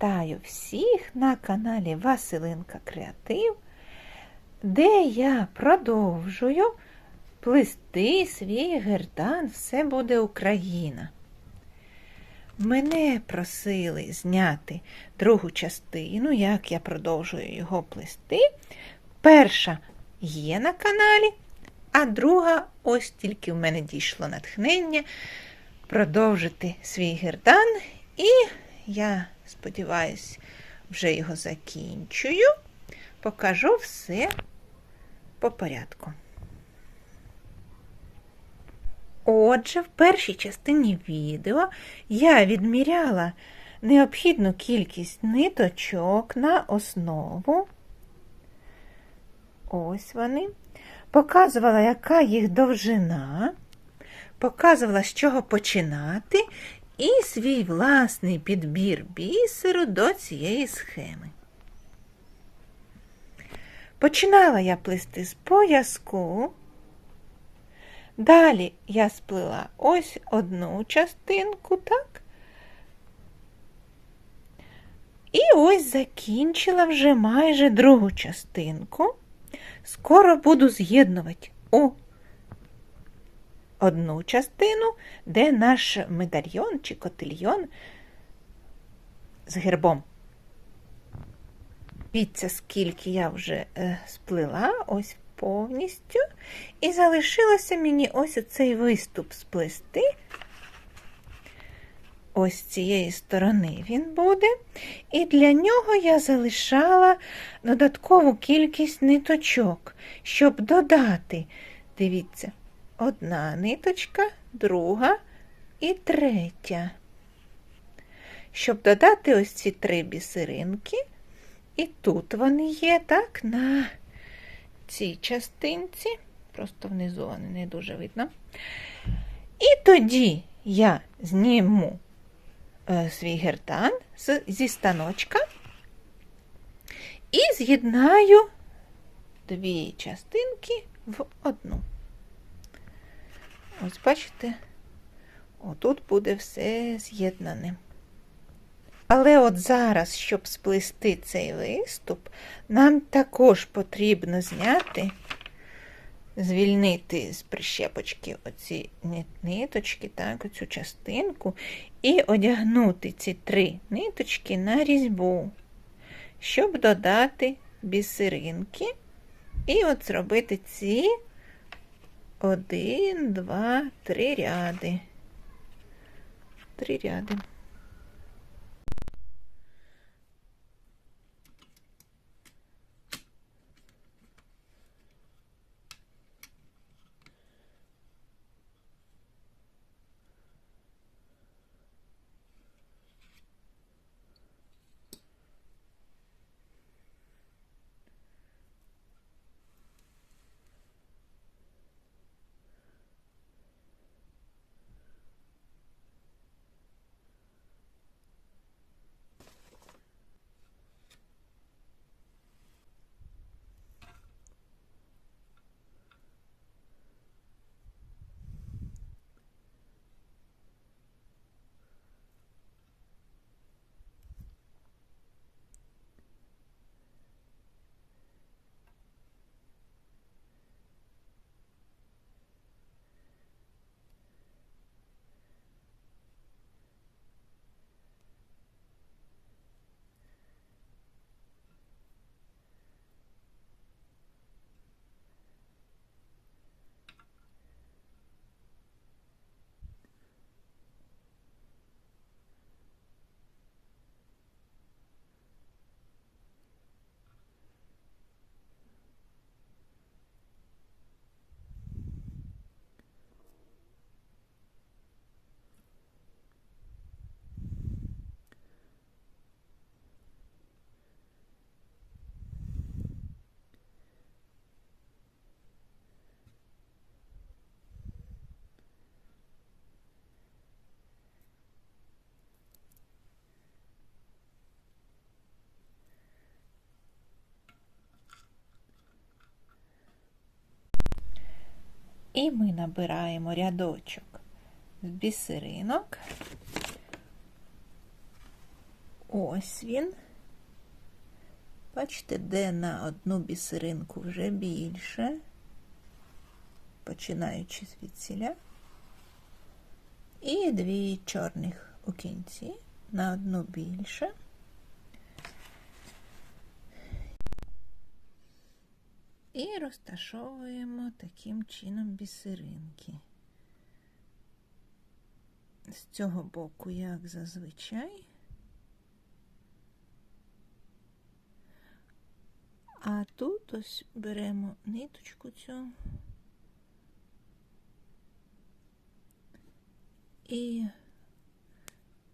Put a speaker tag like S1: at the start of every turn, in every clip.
S1: вітаю всіх на каналі Василинка Креатив, де я продовжую плести свій гердан Все буде Україна. Мене просили зняти другу частину, як я продовжую його плести. Перша є на каналі, а друга ось тільки в мене дійшло натхнення продовжити свій гердан. І я сподіваюся, вже його закінчую. Покажу все по порядку. Отже, в першій частині відео я відміряла необхідну кількість ниточок на основу. Ось вони. Показувала, яка їх довжина, показувала, з чого починати, і свій власний підбір бісеру до цієї схеми. Починала я плести з пояску. Далі я сплила ось одну частинку, так? І ось закінчила вже майже другу частинку. Скоро буду з'єднувати у одну частину, де наш медальйон чи котильйон з гербом. Дивіться, скільки я вже е, сплила, ось повністю. І залишилося мені ось оцей виступ сплести. Ось цієї сторони він буде. І для нього я залишала додаткову кількість ниточок, щоб додати, дивіться, одна ниточка, друга і третя. Щоб додати ось ці три бісеринки, і тут вони є, так, на цій частинці, просто внизу вони не дуже видно. І тоді я зніму е, свій гертан зі станочка і з'єднаю дві частинки в одну. Ось, бачите, отут буде все з'єднане. Але от зараз, щоб сплести цей виступ, нам також потрібно зняти, звільнити з прищепочки оці ниточки, так, оцю частинку, і одягнути ці три ниточки на різьбу, щоб додати бісеринки. І от зробити ці один, два, три ряди. Три ряди. І ми набираємо рядочок з бісеринок Ось він. Бачите, де на одну бісеринку вже більше, починаючи звідсіля. І дві чорних у кінці на одну більше. І розташовуємо таким чином бісеринки. З цього боку, як зазвичай. А тут ось беремо ниточку цю і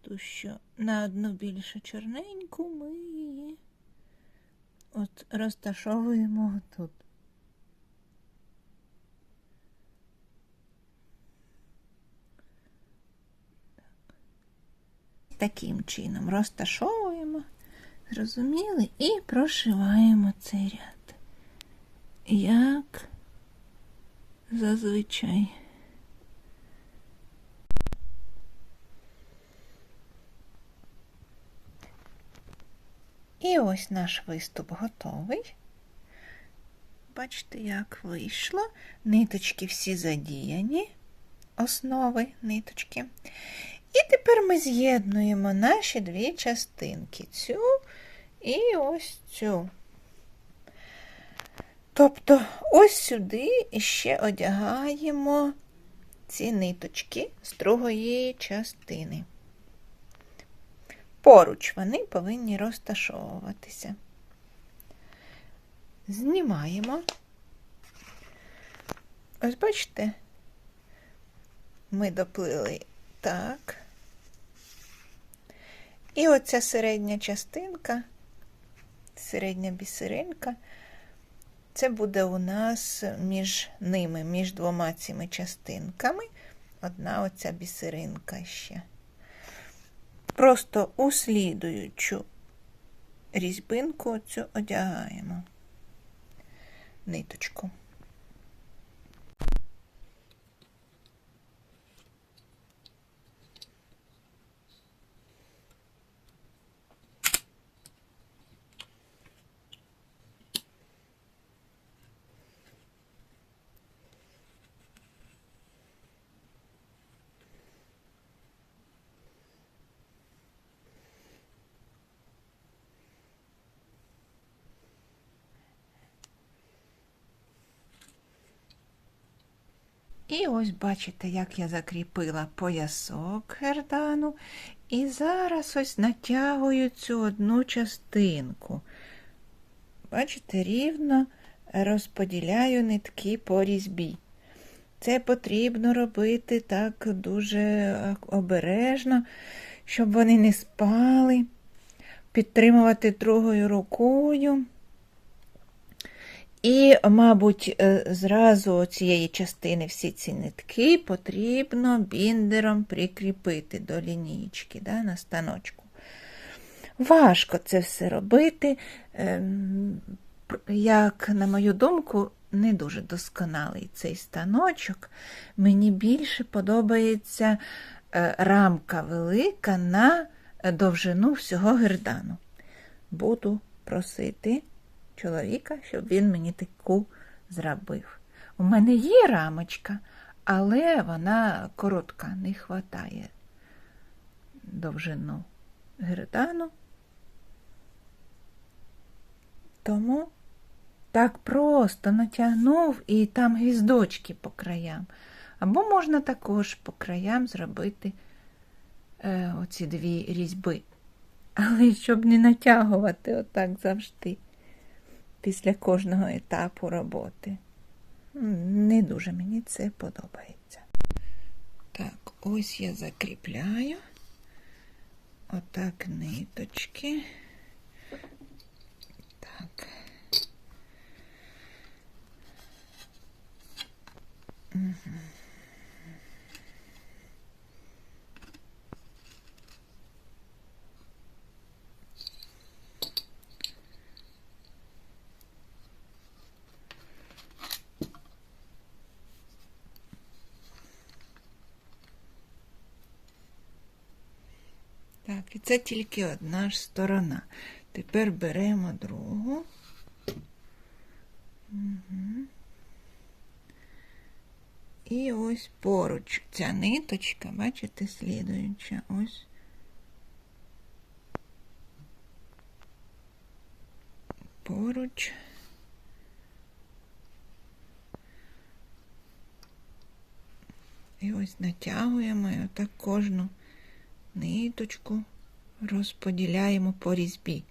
S1: ту, що на одну більше чорненьку, ми її от розташовуємо тут. Таким чином розташовуємо, зрозуміли, і прошиваємо цей ряд. Як зазвичай. І ось наш виступ готовий. Бачите, як вийшло. Ниточки всі задіяні, основи ниточки. І тепер ми з'єднуємо наші дві частинки цю і ось цю. Тобто, ось сюди ще одягаємо ці ниточки з другої частини. Поруч вони повинні розташовуватися. Знімаємо. Ось бачите, ми доплили так. І оця середня частинка, середня бісеринка, це буде у нас між ними, між двома цими частинками, одна оця бісеринка ще. Просто у слідуючу різьбинку цю одягаємо ниточку. І ось бачите, як я закріпила поясок гердану. І зараз ось натягую цю одну частинку. Бачите, рівно розподіляю нитки по різьбі. Це потрібно робити так дуже обережно, щоб вони не спали, підтримувати другою рукою. І, мабуть, е, зразу цієї частини всі ці нитки потрібно біндером прикріпити до лінійки да, на станочку. Важко це все робити, ем, як, на мою думку, не дуже досконалий цей станочок. Мені більше подобається е, рамка велика на довжину всього гердану. Буду просити чоловіка, щоб він мені таку зробив. У мене є рамочка, але вона коротка, не вистачає довжину гердану. Тому так просто натягнув і там гвіздочки по краям. Або можна також по краям зробити е, оці дві різьби. Але щоб не натягувати отак завжди після кожного етапу роботи. Не дуже мені це подобається. Так, ось я закріпляю отак ниточки. Так. Угу. Так, Це тільки одна ж сторона. Тепер беремо другу. Угу. І ось поруч ця ниточка, бачите, слідуюча, ось. Поруч. І ось натягуємо і отак кожну ниточку розподіляємо по різьбі.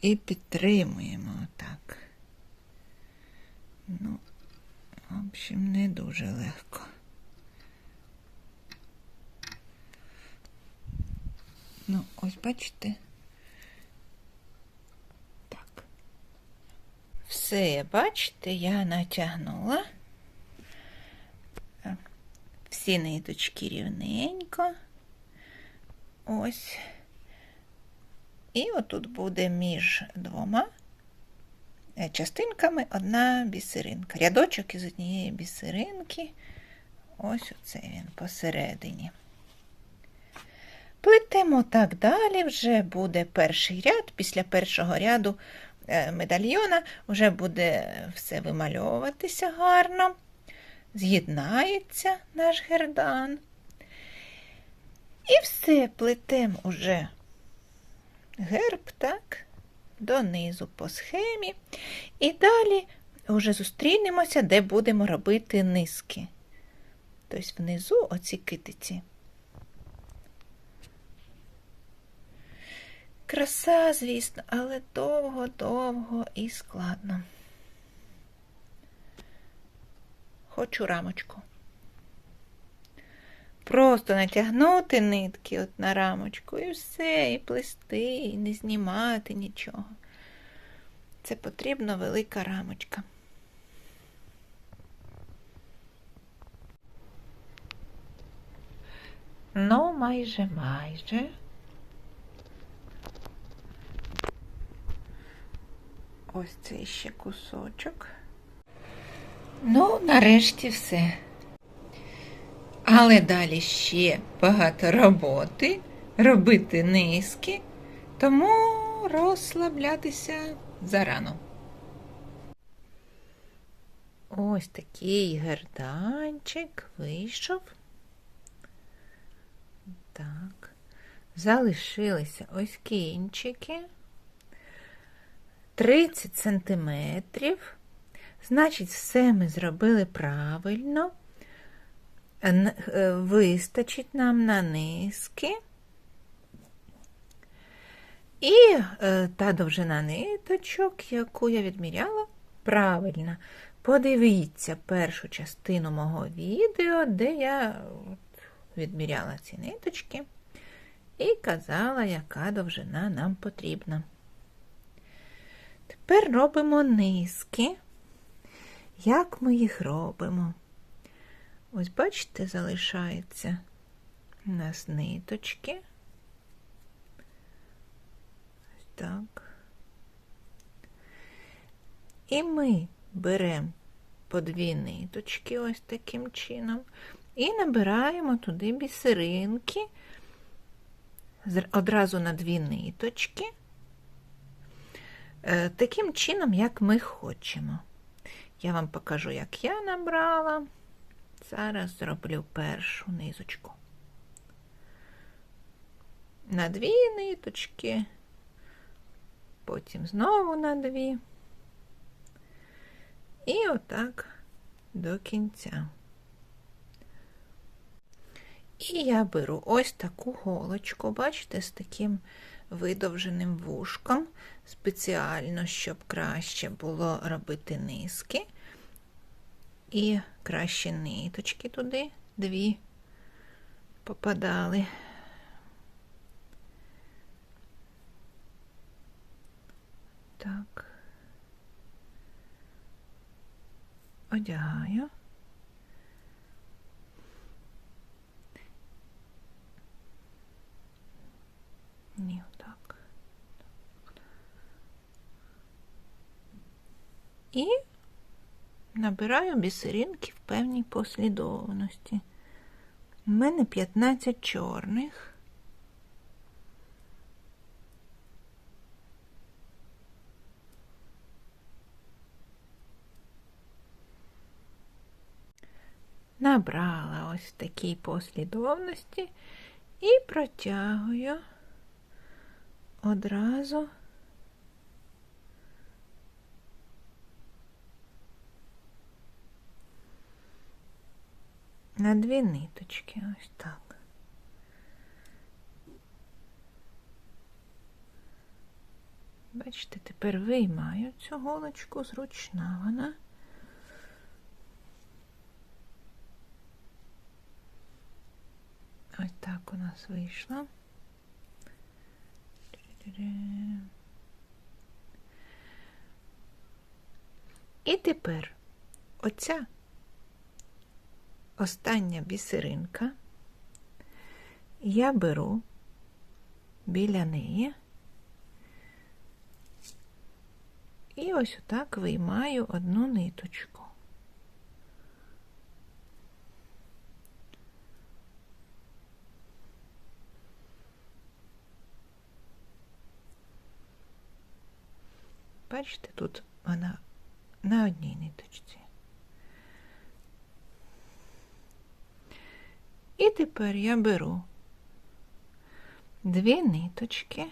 S1: І підтримуємо отак. Ну, в общем, не дуже легко. Ну, ось бачите. Так. Все, бачите, я натягнула всі ниточки рівненько. Ось. І отут буде між двома е, частинками одна бісеринка. Рядочок із однієї бісеринки. Ось оце він посередині. Плетемо так далі, вже буде перший ряд. Після першого ряду е, медальйона вже буде все вимальовуватися гарно з'єднається наш гердан. І все плетемо уже герб, так, донизу по схемі. І далі вже зустрінемося, де будемо робити низки. Тобто внизу оці китиці. Краса, звісно, але довго-довго і складно. Хочу рамочку. Просто натягнути нитки от на рамочку і все, і плести, і не знімати нічого. Це потрібна велика рамочка. Ну, майже майже. Ось цей ще кусочок. Ну, нарешті все. Але далі ще багато роботи, робити низки, тому розслаблятися зарано. Ось такий герданчик вийшов. Так, залишилися ось кінчики. 30 сантиметрів. Значить, все ми зробили правильно. Е, вистачить нам на низки. І е, та довжина ниточок, яку я відміряла, правильно. Подивіться першу частину мого відео, де я відміряла ці ниточки і казала, яка довжина нам потрібна. Тепер робимо низки. Як ми їх робимо? Ось, бачите, залишаються у нас ниточки. Ось так. І ми беремо по дві ниточки ось таким чином, і набираємо туди бісеринки, одразу на дві ниточки, е, таким чином, як ми хочемо. Я вам покажу, як я набрала. Зараз зроблю першу низочку. На дві ниточки, потім знову на дві. І отак до кінця. І я беру ось таку голочку, бачите, з таким видовженим вушком, спеціально, щоб краще було робити низки. І краще ниточки туди дві попадали. Так, одягаю. Ні, отак. І набираю бісеринки в певній послідовності. У мене 15 чорних. Набрала ось такій послідовності і протягую одразу на дві ниточки, ось так. Бачите, тепер виймаю цю голочку, зручна вона. Ось так у нас вийшло. І тепер оця остання бісеринка я беру біля неї і ось отак виймаю одну ниточку. Бачите, тут вона на одній ниточці. І тепер я беру дві ниточки.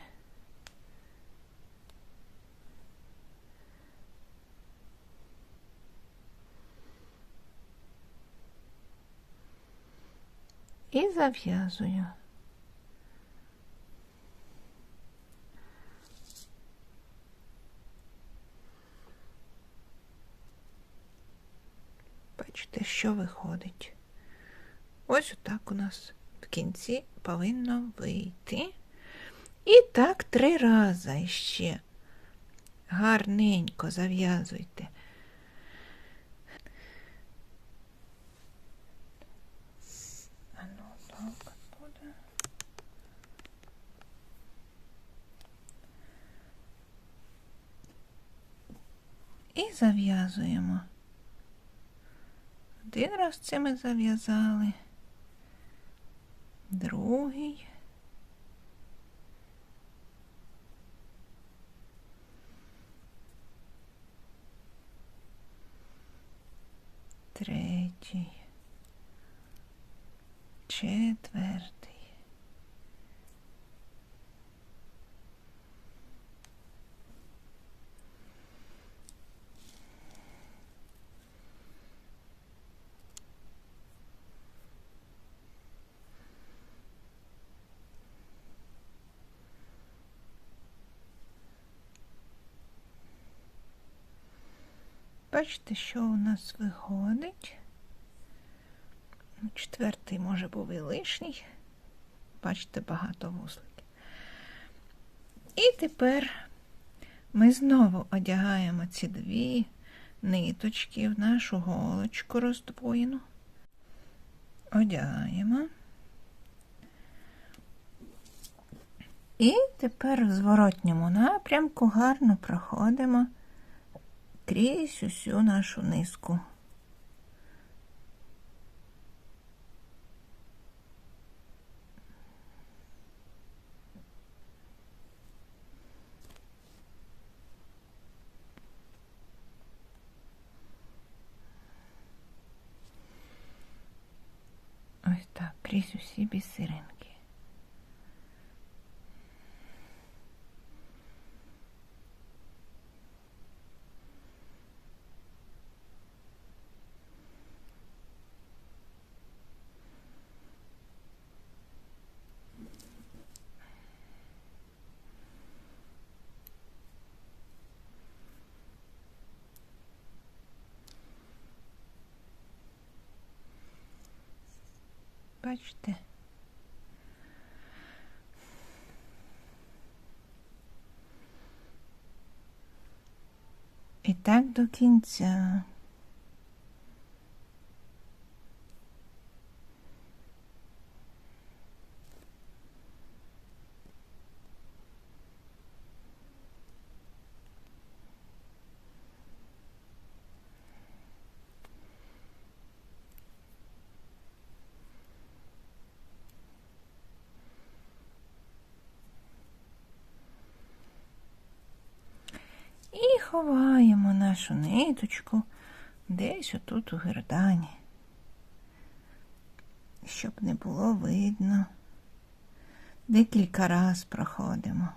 S1: І зав'язую. Бачите, що виходить. Ось отак у нас в кінці повинно вийти. І так три рази ще. Гарненько зав'язуйте. І зав'язуємо. Один раз це ми зав'язали, другий. Третій, четвертий. Бачите, що у нас виходить. Ну, четвертий, може, був і лишній. Бачите, багато вузликів. І тепер ми знову одягаємо ці дві ниточки в нашу голочку роздвоєну. Одягаємо. І тепер в зворотньому напрямку гарно проходимо крізь усю нашу низку. Ось так, крізь усі бісеринки. Бачите? І так до кінця. Нашу ниточку десь отут у гердані, щоб не було видно. Декілька раз проходимо.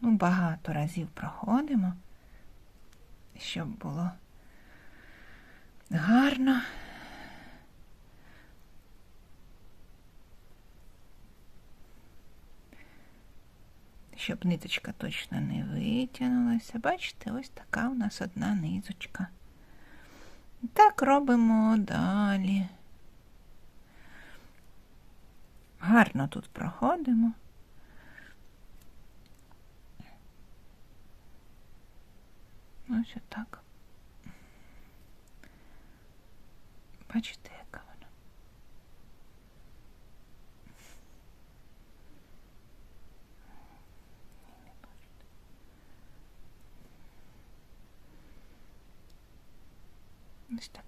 S1: Ну, багато разів проходимо, щоб було гарно. Щоб ниточка точно не витягнулася. Бачите, ось така у нас одна ниточка. Так робимо далі. Гарно тут проходимо. Ось отак. Бачите, яка вона. Не бачите. Ось так.